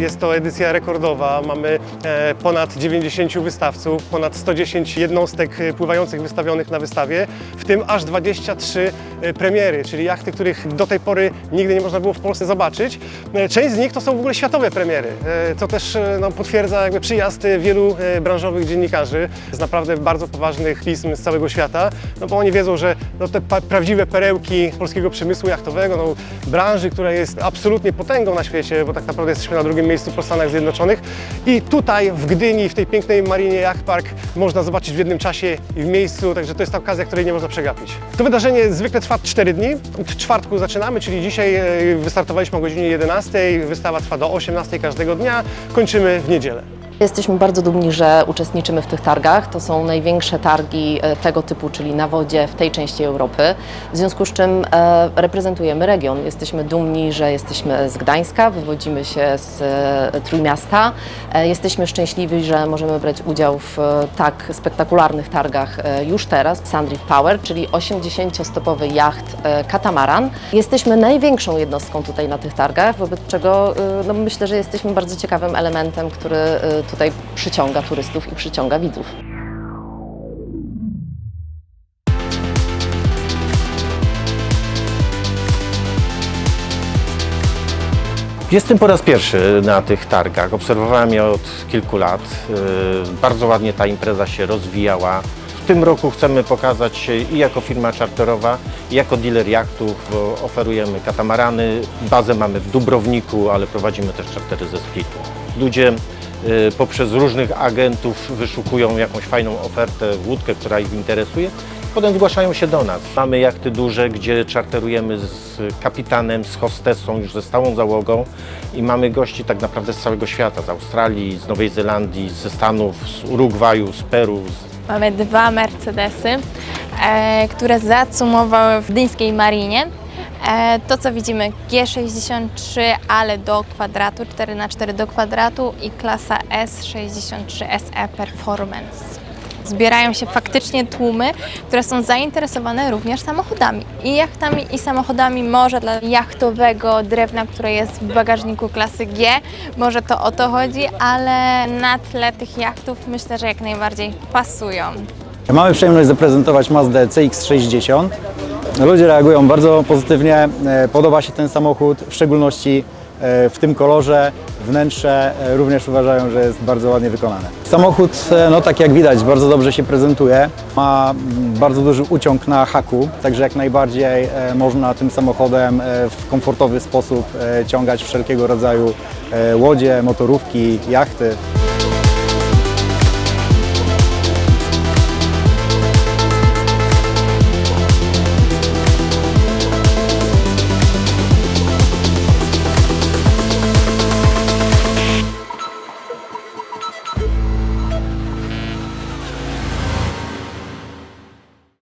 Jest to edycja rekordowa. Mamy e, ponad 90 wystawców, ponad 110 jednostek e, pływających wystawionych na wystawie, w tym aż 23 e, premiery, czyli jachty, których do tej pory nigdy nie można było w Polsce zobaczyć. Część z nich to są w ogóle światowe premiery, co też no, potwierdza jakby przyjazd wielu branżowych dziennikarzy z naprawdę bardzo poważnych pism z całego świata, no bo oni wiedzą, że no, te prawdziwe perełki polskiego przemysłu jachtowego, no, branży, która jest absolutnie potęgą na świecie, bo tak naprawdę jesteśmy na drugim miejscu po Stanach Zjednoczonych i tutaj w Gdyni, w tej pięknej marinie Yacht Park można zobaczyć w jednym czasie i w miejscu, także to jest ta okazja, której nie można przegapić. To wydarzenie zwykle trwa 4 dni. Od czwartku zaczynamy, czyli dzisiaj e, wystartowaliśmy o godzinie 11, wystawa trwa do 18 każdego dnia, kończymy w niedzielę. Jesteśmy bardzo dumni, że uczestniczymy w tych targach. To są największe targi e, tego typu, czyli na wodzie w tej części Europy. W związku z czym e, reprezentujemy region. Jesteśmy dumni, że jesteśmy z Gdańska, wywodzimy się z e, Trójmiasta. Jesteśmy szczęśliwi, że możemy brać udział w tak spektakularnych targach już teraz. Sandreef Power, czyli 80-stopowy jacht katamaran. Jesteśmy największą jednostką tutaj na tych targach, wobec czego no, myślę, że jesteśmy bardzo ciekawym elementem, który tutaj przyciąga turystów i przyciąga widzów. Jestem po raz pierwszy na tych targach. Obserwowałem je od kilku lat. Yy, Bardzo ładnie ta impreza się rozwijała. W tym roku chcemy pokazać się i jako firma czarterowa, i jako dealer jachtów, bo oferujemy katamarany. Bazę mamy w Dubrowniku, ale prowadzimy też czartery ze Splitu. Ludzie poprzez różnych agentów wyszukują jakąś fajną ofertę, łódkę, która ich interesuje. Potem zgłaszają się do nas. Mamy jachty duże, gdzie czarterujemy z kapitanem, z hostessą, już ze stałą załogą i mamy gości tak naprawdę z całego świata, z Australii, z Nowej Zelandii, ze Stanów, z Urugwaju, z Peru. Mamy dwa Mercedesy, e, które zacumowały w gdyńskiej marinie. E, to co widzimy G63, ale do kwadratu, 4x4 do kwadratu i klasa S63 SE Performance. Zbierają się faktycznie tłumy, które są zainteresowane również samochodami. I jachtami, i samochodami. Może dla jachtowego drewna, które jest w bagażniku klasy G, może to o to chodzi, ale na tle tych jachtów myślę, że jak najbardziej pasują. Mamy przyjemność zaprezentować Mazdę CX-60. Ludzie reagują bardzo pozytywnie, e, podoba się ten samochód, w szczególności e, w tym kolorze. Wnętrze e, również uważają, że jest bardzo ładnie wykonane. Samochód, no tak jak widać, bardzo dobrze się prezentuje. Ma mm, bardzo duży uciąg na haku, także jak najbardziej można tym samochodem w komfortowy sposób ciągać wszelkiego rodzaju łodzie, motorówki, jachty.